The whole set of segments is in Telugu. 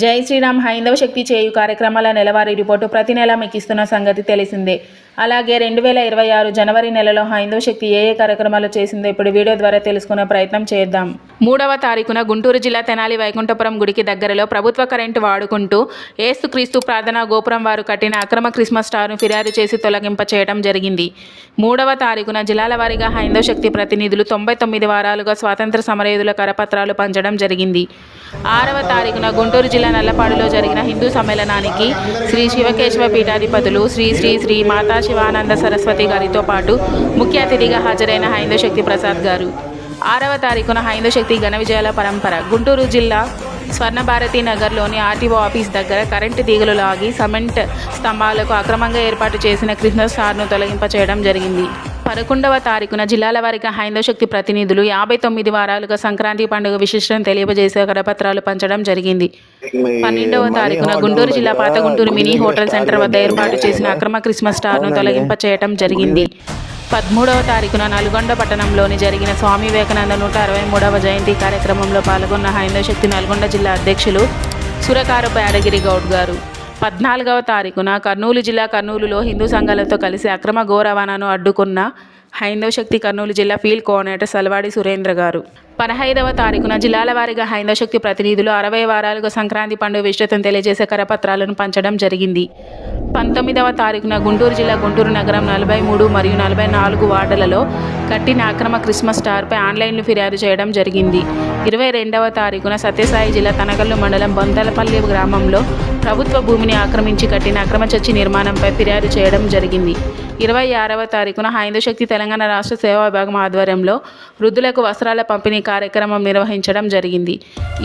జై శ్రీరామ్ హైందవ శక్తి చేయు కార్యక్రమాల నెలవారీ రిపోర్టు ప్రతి నెల మీకు ఇస్తున్న సంగతి తెలిసిందే. అలాగే రెండు వేల ఇరవై ఆరు జనవరి నెలలో హైందవ శక్తి ఏ ఏ కార్యక్రమాలు చేసిందో ఇప్పుడు వీడియో ద్వారా తెలుసుకునే ప్రయత్నం చేద్దాం. మూడవ తారీఖున గుంటూరు జిల్లా తెనాలి వైకుంఠపురం గుడికి దగ్గరలో ప్రభుత్వ కరెంటు వాడుకుంటూ ఏసుక్రీస్తు ప్రార్థనా గోపురం వారు కట్టిన అక్రమ క్రిస్మస్ స్టార్ను ఫిర్యాదు చేసి తొలగింప చేయడం జరిగింది. మూడవ తారీఖున జిల్లాల వారీగా హైందవ శక్తి ప్రతినిధులు తొంభై తొమ్మిది వారాలుగా స్వాతంత్ర సమరయోధుల కరపత్రాలు పంచడం జరిగింది. ఆరవ తారీఖున గుంటూరు జిల్లా నల్లపాడులో జరిగిన హిందూ సమ్మేళనానికి శ్రీ శివకేశవ పీఠాధిపతులు శ్రీ శ్రీ శ్రీ మాతా శివానంద సరస్వతి గారితో పాటు ముఖ్య అతిథిగా హాజరైన హైందవ శక్తి ప్రసాద్ గారు. ఆరవ తారీఖున హైందవ శక్తి ఘన విజయాల పరంపర గుంటూరు జిల్లా స్వర్ణభారతి నగర్లోని ఆర్టీఓ ఆఫీస్ దగ్గర కరెంటు తీగలు లాగి సిమెంట్ స్తంభాలకు అక్రమంగా ఏర్పాటు చేసిన క్రిస్మస్ సార్ను తొలగింప చేయడం జరిగింది. పదకొండవ తారీఖున జిల్లాల వారీగా హైందవ శక్తి ప్రతినిధులు యాభై తొమ్మిది వారాలుగా సంక్రాంతి పండుగ విశిష్టం తెలియజేసే కరపత్రాలు పంచడం జరిగింది. పన్నెండవ తారీఖున గుంటూరు జిల్లా పాత గుంటూరు మినీ హోటల్ సెంటర్ వద్ద ఏర్పాటు చేసిన అక్రమ క్రిస్మస్ స్టార్ను తొలగింప చేయడం జరిగింది. పదమూడవ తారీఖున నల్గొండ పట్టణంలోని జరిగిన స్వామి వివేకానంద నూట అరవై మూడవ జయంతి కార్యక్రమంలో పాల్గొన్న హైందవ శక్తి నల్గొండ జిల్లా అధ్యక్షులు సురకారపు యాదగిరి గౌడ్ గారు. పద్నాలుగవ తారీఖున కర్నూలు జిల్లా కర్నూలులో హిందూ సంఘాలతో కలిసి అక్రమ గో రవాణాను అడ్డుకున్న హైందవ శక్తి కర్నూలు జిల్లా ఫీల్డ్ కోఆర్డినేటర్ సలవాడి సురేంద్ర గారు. పదహైదవ తారీఖున జిల్లాల వారీగా హైందవ శక్తి ప్రతినిధులు అరవై వారాలుగా సంక్రాంతి పండుగ విస్తృతం తెలియజేసే కరపత్రాలను పంచడం జరిగింది. పంతొమ్మిదవ తారీఖున గుంటూరు జిల్లా గుంటూరు నగరం నలభై మూడు మరియు నలభై నాలుగు వార్డులలో కట్టిన అక్రమ క్రిస్మస్ స్టార్పై ఆన్లైన్లు ఫిర్యాదు చేయడం జరిగింది. ఇరవై రెండవ తారీఖున సత్యసాయి జిల్లా తనగల్లు మండలం బొంతలపల్లి గ్రామంలో ప్రభుత్వ భూమిని ఆక్రమించి కట్టిన అక్రమ చర్చి నిర్మాణంపై ఫిర్యాదు చేయడం జరిగింది. ఇరవై ఆరవ తారీఖున హైందవ శక్తి తెలంగాణ రాష్ట్ర సేవా విభాగం ఆధ్వర్యంలో వృద్ధులకు వస్త్రాల పంపిణీ కార్యక్రమం నిర్వహించడం జరిగింది.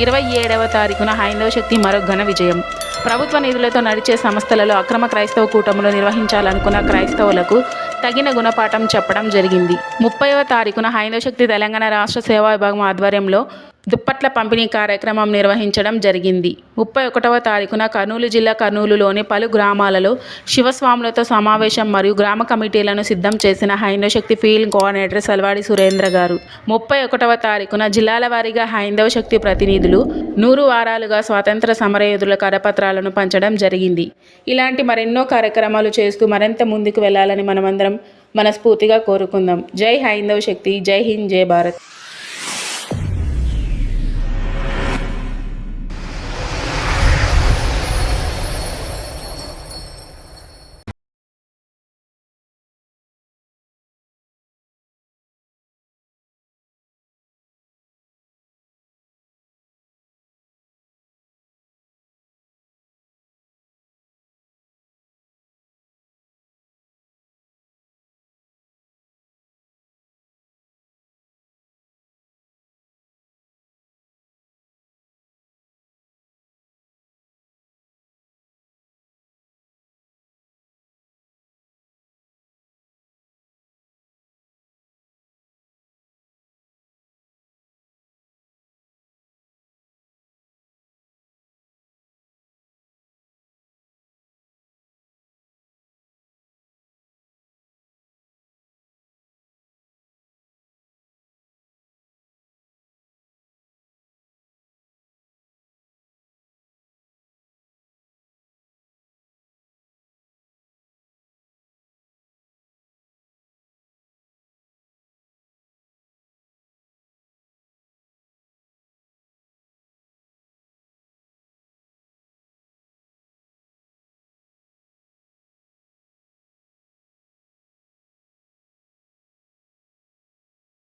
ఇరవై ఏడవ తారీఖున హైందవ శక్తి మరో ఘన విజయం. ప్రభుత్వ నిధులతో నడిచే సంస్థలలో అక్రమ క్రైస్తవ కూటములు నిర్వహించాలనుకున్న క్రైస్తవులకు తగిన గుణపాఠం చెప్పడం జరిగింది. ముప్పైవ తారీఖున హైందవ శక్తి తెలంగాణ రాష్ట్ర సేవా విభాగం ఆధ్వర్యంలో దుప్పట్ల పంపిణీ కార్యక్రమం నిర్వహించడం జరిగింది. ముప్పై ఒకటవ తారీఖున కర్నూలు జిల్లా కర్నూలులోని పలు గ్రామాలలో శివస్వాములతో సమావేశం మరియు గ్రామ కమిటీలను సిద్ధం చేసిన హైందవ శక్తి ఫీల్డ్ కోఆర్డినేటర్ సల్వాడి సురేంద్ర గారు. ముప్పై ఒకటవ తారీఖున జిల్లాల వారీగా హైందవ శక్తి ప్రతినిధులు నూరు వారాలుగా స్వాతంత్ర సమరయోధుల కరపత్రాలను పంచడం జరిగింది. ఇలాంటి మరెన్నో కార్యక్రమాలు చేస్తూ మరింత ముందుకు వెళ్ళాలని మనమందరం మనస్ఫూర్తిగా కోరుకుందాం. జై హైందవ శక్తి జై హింద్ జై భారత్.